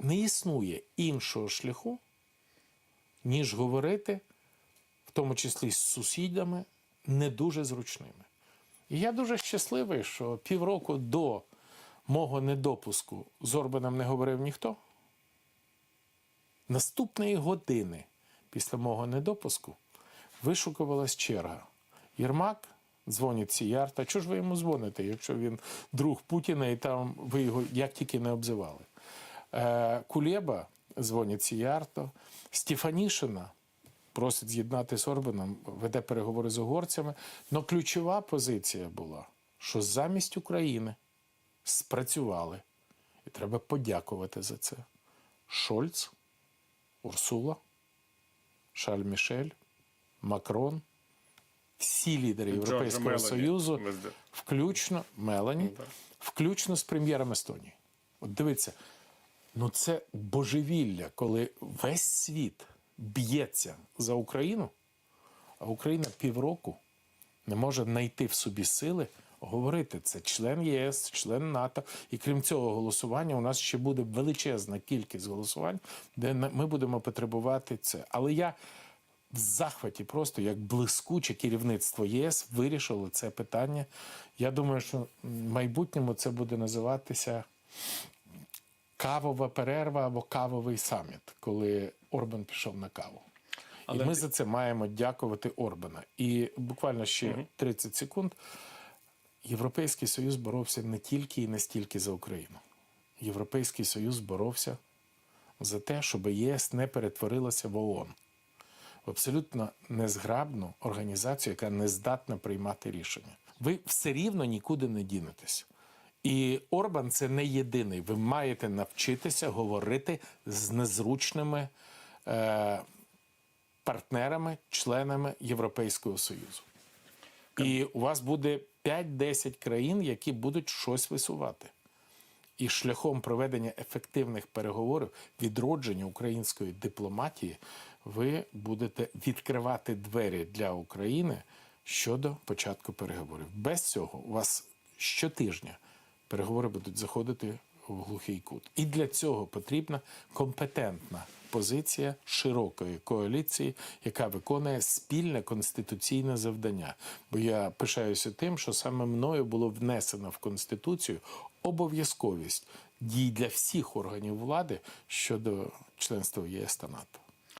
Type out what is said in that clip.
не існує іншого шляху, ніж говорити, в тому числі з сусідами, не дуже зручними. І я дуже щасливий, що півроку до мого недопуску з Орбаном не говорив ніхто. Наступної години після мого недопуску вишукувалась черга. Єрмак дзвонить Сіярта. Чого ж ви йому дзвоните, якщо він друг Путіна і там ви його як тільки не обзивали? Е, Кулєба дзвонить Сіярто, Стефанішина просить з'єднати з Орбаном, веде переговори з угорцями. Але ключова позиція була, що замість України спрацювали. І треба подякувати за це. Шольц, Урсула, Шарль Мішель, Макрон, всі лідери Європейського Мелані. Союзу, зда- включно Мелані, включно з прем'єром Естонії. От дивіться, ну це божевілля, коли весь світ б'ється за Україну, а Україна півроку не може знайти в собі сили говорити. Це член ЄС, член НАТО. І крім цього голосування, у нас ще буде величезна кількість голосувань, де ми будемо потребувати це. Але я в захваті просто як блискуче керівництво єС вирішило це питання. Я думаю, що в майбутньому це буде називатися кавова перерва або кавовий саміт, коли Орбан пішов на каву. Але І ми за це маємо дякувати Орбана. І буквально ще 30 секунд. Європейський Союз боровся не тільки і не стільки за Україну. Європейський Союз боровся за те, щоб ЄС не перетворилася в ООН. В абсолютно незграбну організацію, яка не здатна приймати рішення. Ви все рівно нікуди не дінетесь. І Орбан це не єдиний. Ви маєте навчитися говорити з незручними е, партнерами, членами Європейського Союзу. І у вас буде 5-10 країн, які будуть щось висувати. І шляхом проведення ефективних переговорів, відродження української дипломатії, ви будете відкривати двері для України щодо початку переговорів. Без цього у вас щотижня переговори будуть заходити в глухий кут. І для цього потрібна компетентна позиція широкої коаліції, яка виконує спільне конституційне завдання. Бо я пишаюся тим, що саме мною було внесено в конституцію обов'язковість дій для всіх органів влади щодо членства в ЄС та НАТО.